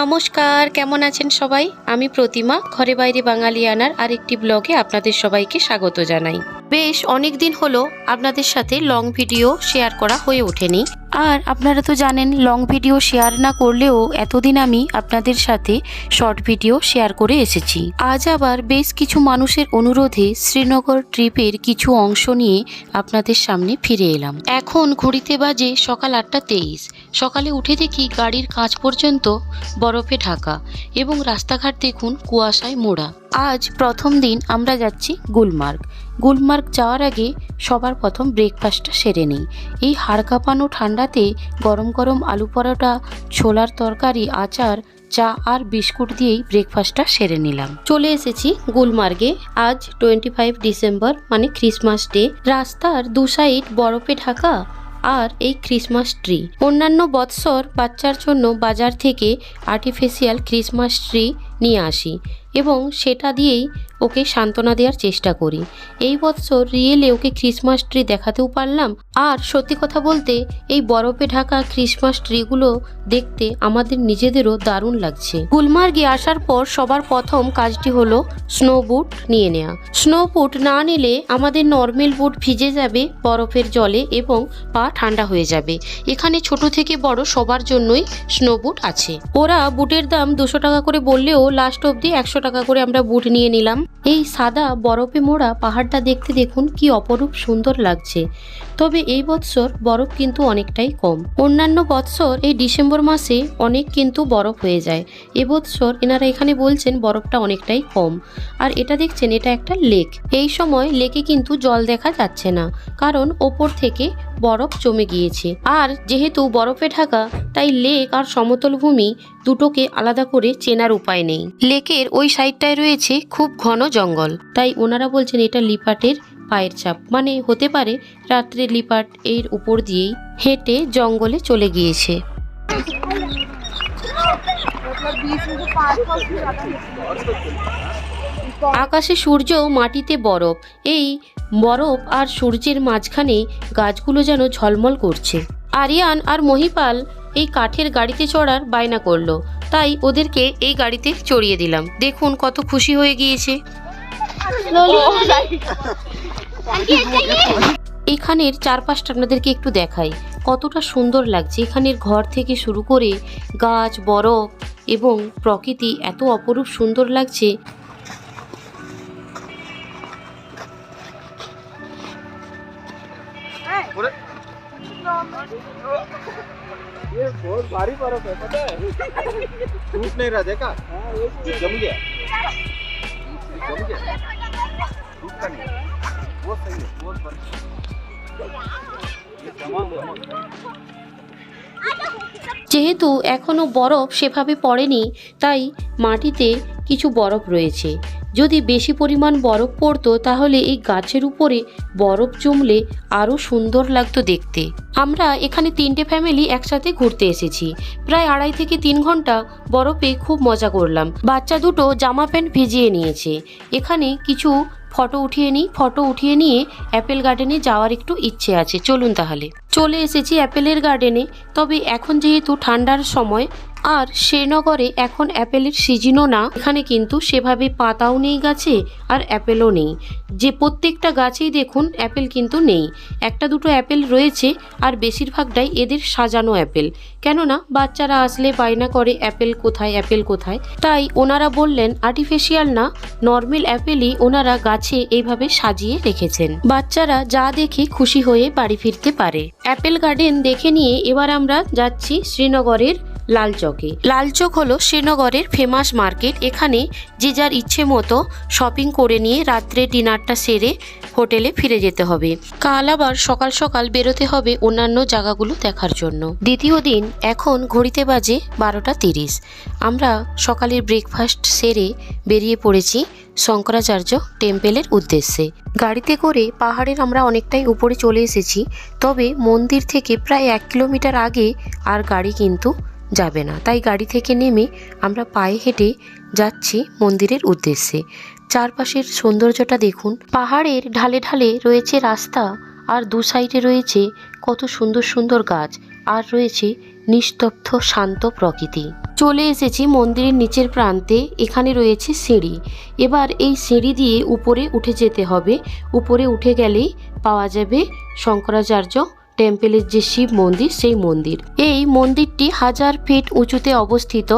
নমস্কার, কেমন আছেন সবাই? আমি প্রতিমা, ঘরে বাইরে বাঙালিয়ানার আরেকটি ব্লগে আপনাদের সবাইকে স্বাগত জানাই। বেশ অনেক দিন হলো আপনাদের সাথে লং ভিডিও শেয়ার করা হয়ে ওঠেনি। আর আপনারা তো জানেন লং ভিডিও শেয়ার না করলেও এতদিন আমি আপনাদের সাথে শর্ট ভিডিও শেয়ার করে এসেছি। আজ আবার বেশ কিছু মানুষের অনুরোধে শ্রীনগর ট্রিপের কিছু অংশ নিয়ে আপনাদের সামনে ফিরে এলাম। এখন ঘড়িতে বাজে সকাল আটটা তেইশ। সকালে উঠে দেখি গাড়ির কাঁচ পর্যন্ত বরফে ঢাকা এবং রাস্তাঘাট দেখুন কুয়াশায় মোড়া। আজ প্রথম দিন আমরা যাচ্ছি গুলমার্গ। গুলমার্গ যাওয়ার আগে সবার প্রথম ব্রেকফাস্টটা সেরে নিই। এই হাড় কাঁপানো ঠান্ডাতে গরম গরম আলু পরোটা, ছোলার তরকারি, আচার, চা আর বিস্কুট দিয়েই ব্রেকফাস্টটা সেরে নিলাম। চলে এসেছি গুলমার্গে। আজ টোয়েন্টি ফাইভ ডিসেম্বর মানে ক্রিসমাস ডে রাস্তার দু সাইড বরফে ঢাকা আর এই ক্রিসমাস ট্রি অন্যান্য বৎসর বাচ্চার জন্য বাজার থেকে আর্টিফিশিয়াল ক্রিসমাস ট্রি নিয়ে আসি। এবং সেটা দিয়েই ওকে সান্ত্বনা দেওয়ার চেষ্টা করি। এই বৎসর রিয়েলে ওকে ক্রিসমাস ট্রি দেখাতেও পারলাম। আর সত্যি কথা বলতে, এই বরফে ঢাকা ক্রিসমাস ট্রিগুলো দেখতে আমাদের নিজেদেরও দারুণ লাগছে। গুলমার্গে আসার পর সবার প্রথম কাজটি হলো স্নো বুট নিয়ে নেওয়া স্নো বুট না নিলে আমাদের নর্মাল বুট ভিজে যাবে বরফের জলে এবং পা ঠান্ডা হয়ে যাবে। এখানে ছোট থেকে বড় সবার জন্যই স্নো বুট আছে। ওরা বুটের দাম দুশো টাকা করে বললেও লাস্ট অবধি একশো টাকা করে আমরা বুট নিয়ে নিলাম। এই সাদা বরফে মোড়া পাহাড়টা দেখতে দেখুন কি অপরূপ সুন্দর লাগছে। তবে এই বৎসর বরফ কিন্তু অনেকটাই কম। অন্যান্য বৎসর এই ডিসেম্বর মাসে অনেক কিন্তু বরফ হয়ে যায়। এবছর এনারা এখানে বলছেন বরফটা অনেকটাই কম। আর এটা দেখছেন, এটা একটা লেক। এই সময় লেকে কিন্তু জল দেখা যাচ্ছে না। কারণ ওপর থেকে বরফ জমে গিয়েছে। আর যেহেতু বরফে ঢাকা, তাই লেক আর সমতল ভূমি দুটোকে আলাদা করে চেনার উপায় নেই। লেকের ওই সাইডটায় রয়েছে খুব ঘন জঙ্গল। তাই ওনারা বলছেন এটা লিপাটের পায়ের ছাপ মানে হতে পারে রাত্রে লিপাট এর উপর দিয়েই হেঁটে জঙ্গলে চলে গিয়েছে। আকাশে সূর্য মাটিতে বরফ। এই বরফ আর সূর্যের মাঝখানে গাছগুলো যেন ঝলমল করছে। আরিয়ান আর মহিপাল এই কাঠের গাড়িতে চড়ার বায়না করল। তাই ওদেরকে এই গাড়িতে চড়িয়ে দিলাম। দেখুন কত খুশি হয়ে গিয়েছে। এখানের চারপাশটা আপনাদেরকে একটু দেখাই। কতটা সুন্দর লাগছে এখানের ঘর থেকে শুরু করে গাছ, বরফ এবং প্রকৃতি এত অপরূপ সুন্দর লাগছে। ये बहुत भारी बर्फ है पता है टूट नहीं रहा देखा ये जम गया ये जम गया टूटता नहीं वो सही है वो बर्फ ये जमा जमा যেহেতু এখনো বরফ সেভাবে পড়েনি তাই মাটিতে কিছু বরফ রয়েছে। যদি বেশি পরিমাণ বরফ পড়তো, তাহলে এই গাছের উপরে বরফ জমলে আরও সুন্দর লাগতো দেখতে। আমরা এখানে তিনটে ফ্যামিলি একসাথে ঘুরতে এসেছি। প্রায় আড়াই থেকে তিন ঘণ্টা বরফে খুব মজা করলাম। বাচ্চা দুটো জামা প্যান্ট ভিজিয়ে নিয়েছে। এখানে কিছু ফটো উঠিয়ে নিই, ফটো উঠিয়ে নিয়ে অ্যাপেল গার্ডেনে যাওয়ার একটু ইচ্ছে আছে। চলুন তাহলে। চলে এসেছি অ্যাপেলের গার্ডেনে। তবে এখন যেহেতু ঠান্ডার সময় আর শ্রীনগরে এখন অ্যাপেলের সিজনও না। এখানে কিন্তু সেভাবে পাতাও নেই গাছে আর অ্যাপেলও নেই। যে প্রত্যেকটা গাছেই দেখুন, অ্যাপেল কিন্তু নেই। একটা দুটো অ্যাপেল রয়েছে আর বেশিরভাগটাই এদের সাজানো অ্যাপেল। কেননা বাচ্চারা আসলে বায়না করে অ্যাপেল কোথায় অ্যাপেল কোথায়। তাই ওনারা বললেন আর্টিফিশিয়াল না নর্মাল অ্যাপেলই ওনারা গাছে এইভাবে সাজিয়ে রেখেছেন। বাচ্চারা যা দেখে খুশি হয়ে বাড়ি ফিরতে পারে। অ্যাপেল গার্ডেন দেখে নিয়ে এবার আমরা যাচ্ছি শ্রীনগরের লালচকে। লালচক হলো শ্রীনগরের ফেমাস মার্কেট। এখানে যে যার ইচ্ছে মতো শপিং করে নিয়ে রাত্রে ডিনারটা সেরে হোটেলে ফিরে যেতে হবে। কাল আবার সকাল সকাল বেরোতে হবে অন্যান্য জায়গাগুলো দেখার জন্য। দ্বিতীয় দিন এখন ঘড়িতে বাজে বারোটা তিরিশ। আমরা সকালের ব্রেকফাস্ট সেরে বেরিয়ে পড়েছি শঙ্করাচার্য টেম্পেলের উদ্দেশ্যে। গাড়িতে করে পাহাড়ের আমরা অনেকটাই উপরে চলে এসেছি, তবে মন্দির থেকে প্রায় এক কিলোমিটার আগে আর গাড়ি কিন্তু যাবে না। তাই গাড়ি থেকে নেমে আমরা পায়ে হেঁটে যাচ্ছি মন্দিরের উদ্দেশ্যে। চারপাশের সৌন্দর্যটা দেখুন। পাহাড়ের ঢালে ঢালে রয়েছে রাস্তা, আর দু সাইডে রয়েছে কত সুন্দর সুন্দর গাছ, আর রয়েছে নিস্তব্ধ শান্ত প্রকৃতি। চলে এসেছি মন্দিরের নিচের প্রান্তে, এখানে রয়েছে সিঁড়ি। এবার এই সিঁড়ি দিয়ে উপরে উঠে যেতে হবে। উপরে উঠে গেলেই পাওয়া যাবে শঙ্করাচার্য টেম্পেলের যে শিব মন্দির, সেই মন্দির। এই মন্দিরটি হাজার ফিট উঁচুতে অবস্থিত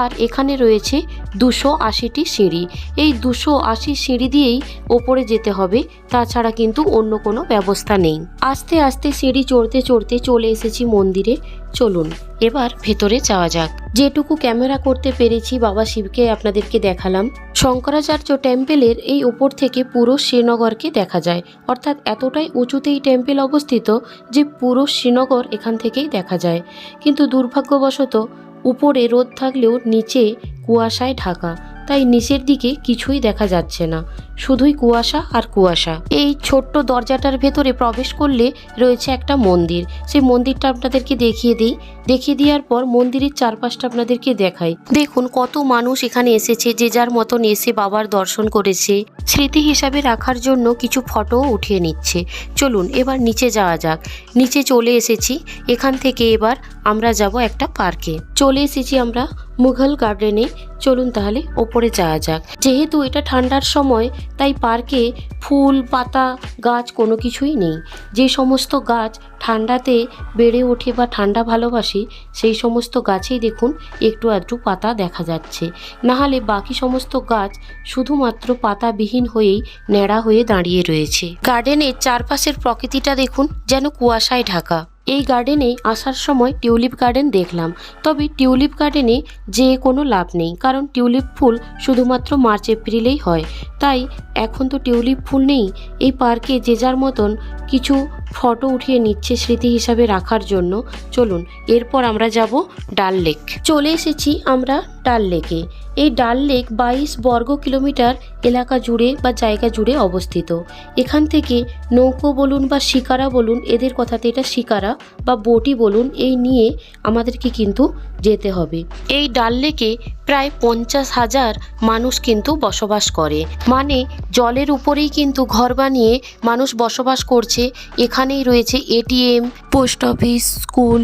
আর এখানে রয়েছে দুশো আশিটি সিঁড়ি। এই দুশো আশি সিঁড়ি দিয়েই ওপরে যেতে হবে। তাছাড়া কিন্তু অন্য কোনো ব্যবস্থা নেই। আস্তে আস্তে সিঁড়ি চড়তে চড়তে চলে এসেছি মন্দিরে। চলুন, এবার ভেতরে যাওয়া যাক। যেটুকু ক্যামেরা করতে পেরেছি বাবা শিবকে আপনাদেরকে দেখালাম। শঙ্করাচার্য টেম্পেলের এই উপর থেকে পুরো শ্রীনগরকে দেখা যায়। অর্থাৎ এতটাই উঁচুতে এই টেম্পেল অবস্থিত যে পুরো শ্রীনগর এখান থেকেই দেখা যায়। কিন্তু দুর্ভাগ্যবশত উপরে রোদ থাকলেও নিচে কুয়াশায় ঢাকা। তাই নিচের দিকে কিছুই দেখা যাচ্ছে না। শুধুই কুয়াশা আর কুয়াশা। এই ছোট্ট দরজাটার ভেতরে প্রবেশ করলে রয়েছে একটা মন্দির। সেই মন্দিরটা আপনাদেরকে দেখিয়ে দিই। দেখিয়ে দেওয়ার পর মন্দিরের চারপাশটা আপনাদেরকে দেখাই। দেখুন কত মানুষ এখানে এসেছে, যে যার মতন এসে বাবার দর্শন করেছে। স্মৃতি হিসাবে রাখার জন্য কিছু ফটোও উঠিয়ে নিচ্ছে। চলুন এবার নিচে যাওয়া যাক। নিচে চলে এসেছি। এখান থেকে এবার আমরা যাব একটা পার্কে। চলে এসেছি আমরা মুঘল গার্ডেনে। চলুন তাহলে ওপরে যাওয়া যাক। যেহেতু এটা ঠান্ডার সময় তাই পার্কে ফুল, পাতা, গাছ কোনো কিছুই নেই। যে সমস্ত গাছ ঠান্ডাতে বেড়ে ওঠে বা ঠান্ডা ভালোবাসে, সেই সমস্ত গাছেই দেখুন একটু আধটু পাতা দেখা যাচ্ছে। নাহলে বাকি সমস্ত গাছ শুধুমাত্র পাতাবিহীন হয়েই ন্যাড়া হয়ে দাঁড়িয়ে রয়েছে। গার্ডেনের চারপাশের প্রকৃতিটা দেখুন যেন কুয়াশায় ঢাকা। এই গার্ডেনে আসার সময় টিউলিপ গার্ডেন দেখলাম। তবে টিউলিপ গার্ডেনে যে কোনো লাভ নেই, কারণ টিউলিপ ফুল শুধুমাত্র মার্চ এপ্রিলেই হয়। তাই এখন তো টিউলিপ ফুল নেই। এই পার্কে যে যার মতন কিছু ফটো উঠিয়ে নিচ্ছে স্মৃতি হিসাবে রাখার জন্য। চলুন, এরপর আমরা যাব ডাল লেক চলে এসেছি আমরা ডাল লেকে এই ডাল লেক বাইশ বর্গ কিলোমিটার এলাকা জুড়ে বা জায়গা জুড়ে অবস্থিত। এখান থেকে নৌকো বলুন বা শিকারা বলুন, এদের কথাতে এটা শিকারা বা বটি বলুন, এই নিয়ে আমাদেরকে কিন্তু যেতে হবে। এই ডাল লেকে প্রায় পঞ্চাশ হাজার মানুষ কিন্তু বসবাস করে। মানে জলের উপরেই কিন্তু ঘর বানিয়ে মানুষ বসবাস করছে। এখানেই রয়েছে ATM, post office, school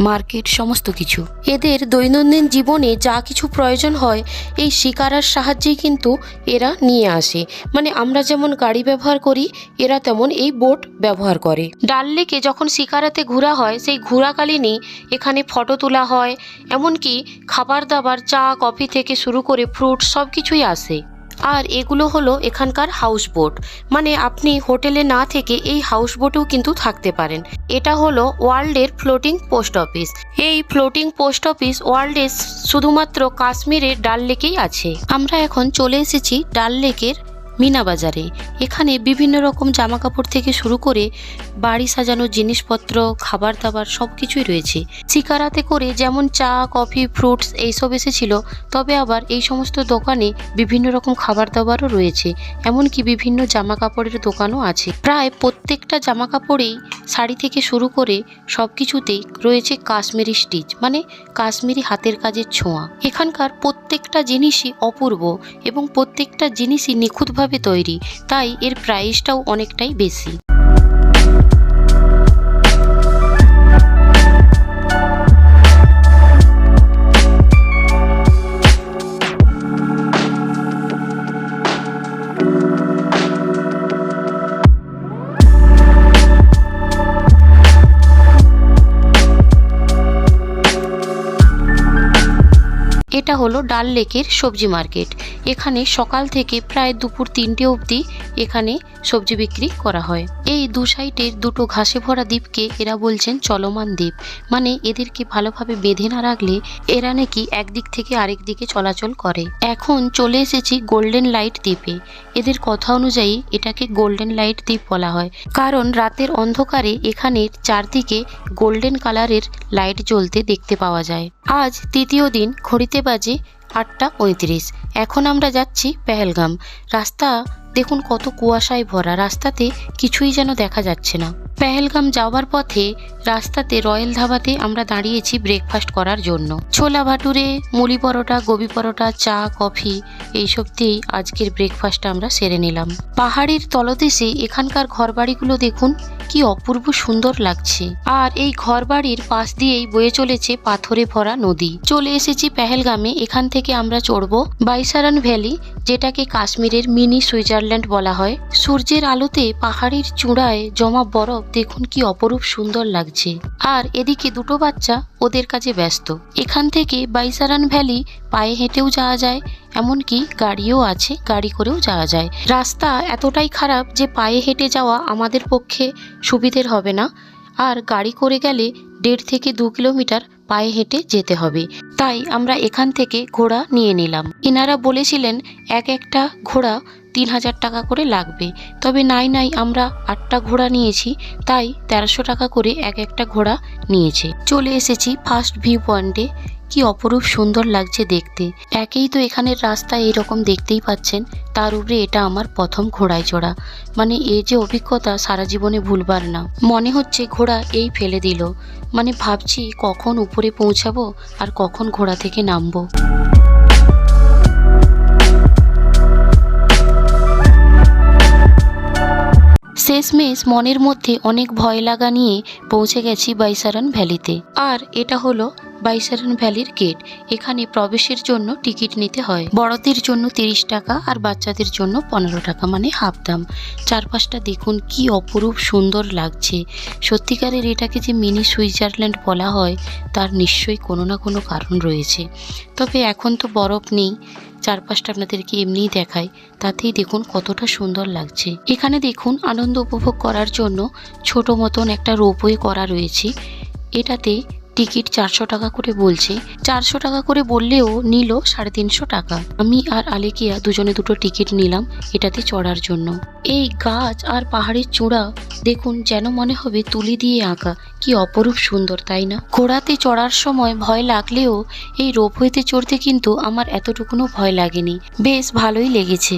market, সমস্ত কিছু। এদের দৈনন্দিন জীবনে যা কিছু প্রয়োজন হয়, এই শিকারার সাহায্যেই কিন্তু এরা নিয়ে আসে। মানে আমরা যেমন গাড়ি ব্যবহার করি, এরা তেমন এই বোট ব্যবহার করে। ডাল লেকে যখন শিকারাতে ঘোরা হয়, সেই ঘোরাকালীনই এখানে ফটো তোলা হয়। এমনকি খাবার দাবার, চা, কফি থেকে শুরু করে ফ্রুট সব কিছুই আসে। আর এগুলো হলো এখানকার হাউস বোট মানে আপনি হোটেলে না থেকে এই হাউস বোটেও কিন্তু থাকতে পারেন। এটা হলো ওয়ার্ল্ডের ফ্লোটিং পোস্ট অফিস এই ফ্লোটিং পোস্ট অফিস ওয়ার্ল্ডের শুধুমাত্র কাশ্মীরের ডাল লেকেই আছে। আমরা এখন চলে এসেছি ডাল লেকের মিনা বাজারে এখানে বিভিন্ন রকম জামা কাপড় থেকে শুরু করে বাড়ি সাজানোর জিনিসপত্র খাবার দাবার সব কিছুই রয়েছে। শিকারাতে করে যেমন চা, কফি, ফ্রুটস এইসব এসেছিল, তবে আবার এই সমস্ত দোকানে বিভিন্ন রকম খাবার দাবারও রয়েছে, এমনকি বিভিন্ন জামা কাপড়ের দোকানও আছে। প্রায় প্রত্যেকটা জামা কাপড়েই শাড়ি থেকে শুরু করে সব কিছুতেই রয়েছে কাশ্মীরি স্টিচ মানে কাশ্মীরি হাতের কাজের ছোঁয়া। এখানকার প্রত্যেকটা জিনিসই অপূর্ব এবং প্রত্যেকটা জিনিসই নিখুঁতভাবে তৈরি তাই এর প্রাইসটাও অনেকটাই বেশি। হলো ডাল লেকের সবজি মার্কেট। এখানে সকাল থেকে প্রায় দুপুর তিনটে অবধি এখানে সবজি বিক্রি করা হয়। এই দু সাইডের দুটো ঘাসে ভরা দ্বীপকে এরা বলছেন চলমান দ্বীপ। মানে এদেরকে ভালোভাবে বেঁধে না রাখলে এরা নাকি একদিক থেকে আরেক দিকে চলাচল করে। এখন চলে এসেছি গোল্ডেন লাইট দ্বীপে। এদের কথা অনুযায়ী এটাকে গোল্ডেন লাইট দ্বীপ বলা হয়। কারণ রাতের অন্ধকারে এখানের চারদিকে গোল্ডেন কালারের লাইট জ্বলতে দেখতে পাওয়া যায়। আজ তৃতীয় দিন ঘড়িতে বাজে আটটা পঁয়ত্রিশ। এখন আমরা যাচ্ছি পেহেলগাম। রাস্তা দেখুন কত কুয়াশায় ভরা রাস্তাতে কিছুই যেন দেখা যাচ্ছে না। পেহেলগাম যাওয়ার পথে রাস্তাতে রয়্যাল ধাবাতে আমরা দাঁড়িয়েছি ব্রেকফাস্ট করার জন্য। ছোলা ভাটুরে, মুলি পরোটা, গোবি পরোটা, চা, কফি, এইসব দিয়েই আজকের ব্রেকফাস্টটা আমরা সেরে নিলাম। পাহাড়ের তলদেশে এখানকার ঘরবাড়িগুলো দেখুন, কি অপূর্ব সুন্দর লাগছে। আর এই ঘরবাড়ির পাশ দিয়েই বয়ে চলেছে পাথরে ভরা নদী। চলে এসেছি পেহেলগামে, এখান থেকে আমরা চড়বো বাইসারান ভ্যালি, যেটাকে কাশ্মীরের মিনি সুইজারল্যান্ড বলা হয়। সূর্যের আলোতে পাহাড়ের চূড়ায় জমা বরফ দেখুন কি অপরূপ সুন্দর লাগছে। আর এদিকে দুটো বাচ্চা ওদের কাজে ব্যস্ত। এখান থেকে বাইসারান ভ্যালি পায়ে হেঁটেও যাওয়া যায়, এমনকি গাড়িও আছে, গাড়ি করেও যাওয়া যায়। রাস্তা এতটাই খারাপ যে পায়ে হেঁটে যাওয়া আমাদের পক্ষে সুবিধের হবে না। আর গাড়ি করে গেলে দেড় থেকে দু কিলোমিটার পায়ে হেঁটে যেতে হবে। তাই আমরা এখান থেকে ঘোড়া নিয়ে নিলাম। এনারা বলেছিলেন, এক একটা ঘোড়া তিন হাজার টাকা করে লাগবে। তবে নাই নাই, আমরা আটটা ঘোড়া নিয়েছি, তাই তেরোশো টাকা করে এক একটা ঘোড়া নিয়েছে। চলে এসেছি ফার্স্ট ভিউ পয়েন্টে কি অপরূপ সুন্দর লাগছে দেখতে। একেই তো এখানের রাস্তা এইরকম দেখতেই পাচ্ছেন, তার উপরে এটা আমার প্রথম ঘোড়ায় চড়া। মানে এই যে অভিজ্ঞতা সারা জীবনে ভুলবার না। মনে হচ্ছে ঘোড়া এই ফেলে দিল। মানে ভাবছি কখন উপরে পৌঁছাবো আর কখন ঘোড়া থেকে নামবো। শেষমেশ মনের মধ্যে অনেক ভয় লাগা নিয়ে পৌঁছে গেছি বাইসারন ভ্যালিতে। আর এটা হলো বাইসারন ভ্যালির গেট। এখানে প্রবেশের জন্য টিকিট নিতে হয়। বড়দের জন্য তিরিশ টাকা আর বাচ্চাদের জন্য পনেরো টাকা মানে হাফ দাম। চারপাশটা দেখুন কি অপরূপ সুন্দর লাগছে। সত্যিকারের এটাকে যে মিনি সুইজারল্যান্ড বলা হয়, তার নিশ্চয়ই কোনো না কোনো কারণ রয়েছে। তবে এখন তো বরফ নেই। চারপাশটা আপনাদেরকে এমনিই দেখায় তাতেই দেখুন কতটা সুন্দর লাগছে। এখানে দেখুন আনন্দ উপভোগ করার জন্য ছোট মতন একটা রোপওয়ে করা রয়েছে। এটাতে টিকিট চারশো টাকা করে বলছে। চারশো টাকা করে বললেও নিল সাড়ে তিনশো টাকা। আমি আর আলেকিয়া দুজনে দুটো টিকিট নিলাম এটাতে চড়ার জন্য। এই গাছ আর পাহাড়ের চূড়া দেখুন যেন মনে হবে তুলি দিয়ে আঁকা। কি অপরূপ সুন্দর, তাই না? ঘোড়াতে চড়ার সময় ভয় লাগলেও এই রোপওয়েতে চড়তে কিন্তু আমার এতটুকুনও ভয় লাগেনি। বেশ ভালোই লেগেছে।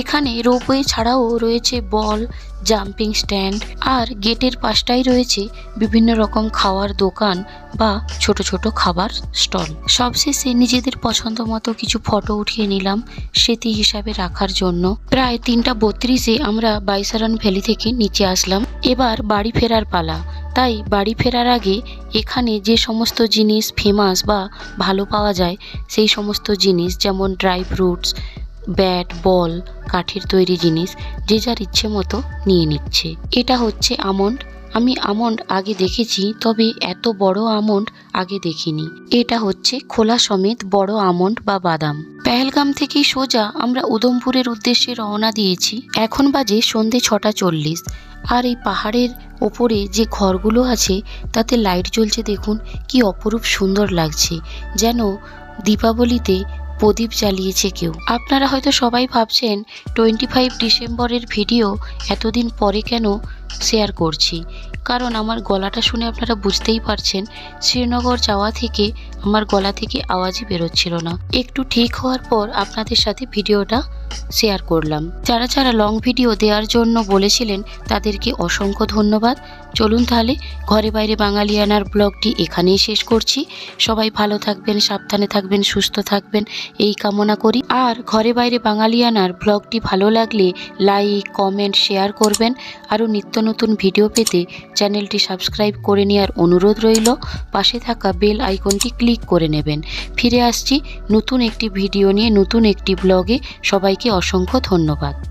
এখানে রোপওয়ে ছাড়াও রয়েছে বল জাম্পিং স্ট্যান্ড আর গেটের পাশটাই রয়েছে বিভিন্ন রকম খাওয়ার দোকান বা ছোট ছোট খাবার স্টল। সবশেষে নিজেদের পছন্দ মতো কিছু ফটো উঠিয়ে নিলাম স্মৃতি হিসাবে রাখার জন্য। প্রায় তিনটা বত্রিশে আমরা বাইসারান ভ্যালি থেকে নিচে আসলাম। এবার বাড়ি ফেরার পালা। তাই বাড়ি ফেরার আগে এখানে যে সমস্ত জিনিস ফেমাস বা ভালো পাওয়া যায়, সেই সমস্ত জিনিস যেমন ড্রাই ফ্রুটস ব্যাট, বল, কাঠের তৈরি জিনিস, যে যার ইচ্ছে মতো নিয়ে নিচ্ছে। এটা হচ্ছে আমন্ড। আমি আমন্ড আগে দেখেছি, তবে এত বড় আমন্ড আগে দেখিনি। এটা হচ্ছে খোলা সমেত বড় আমন্ড বা বাদাম। পেহেলগাম থেকেই সোজা আমরা উদমপুরের উদ্দেশ্যে রওনা দিয়েছি। এখন বাজে সন্ধে ছটা চল্লিশ। আর এই পাহাড়ের ওপরে যে ঘরগুলো আছে, তাতে লাইট জ্বলছে দেখুন, কি অপরূপ সুন্দর লাগছে। যেন দীপাবলিতে প্রদীপ জ্বালিয়েছে কেউ। আপনারা হয়তো সবাই ভাবছেন টোয়েন্টি ফাইভ ডিসেম্বরের ভিডিও এতদিন পরে কেন শেয়ার করছি। কারণ আমার গলাটা শুনে আপনারা বুঝতেই পারছেন, শ্রীনগর যাওয়া থেকে আমার গলা থেকে আওয়াজই বেরোচ্ছিল না। একটু ঠিক হওয়ার পর আপনাদের সাথে ভিডিওটা শেয়ার করলাম। যারা যারা লং ভিডিও দেওয়ার জন্য বলেছিলেন, তাদেরকে অসংখ্য ধন্যবাদ। চলুন তাহলে ঘরে বাইরে বাঙালিয়ানার ব্লগটি এখানেই শেষ করছি। সবাই ভালো থাকবেন, সাবধানে থাকবেন, সুস্থ থাকবেন, এই কামনা করি। আর ঘরে বাইরে বাঙালিয়ানার ব্লগটি ভালো লাগলে লাইক কমেন্ট শেয়ার করবেন। আরও নিত্য নতুন ভিডিও পেতে চ্যানেলটি সাবস্ক্রাইব করে নেওয়ার অনুরোধ রইল। পাশে থাকা বেল আইকনটি ক্লিক করে নেবেন। ফিরে আসছি নতুন একটি ভিডিও নিয়ে, নতুন একটি ব্লগে। সবাইকে অসংখ্য ধন্যবাদ।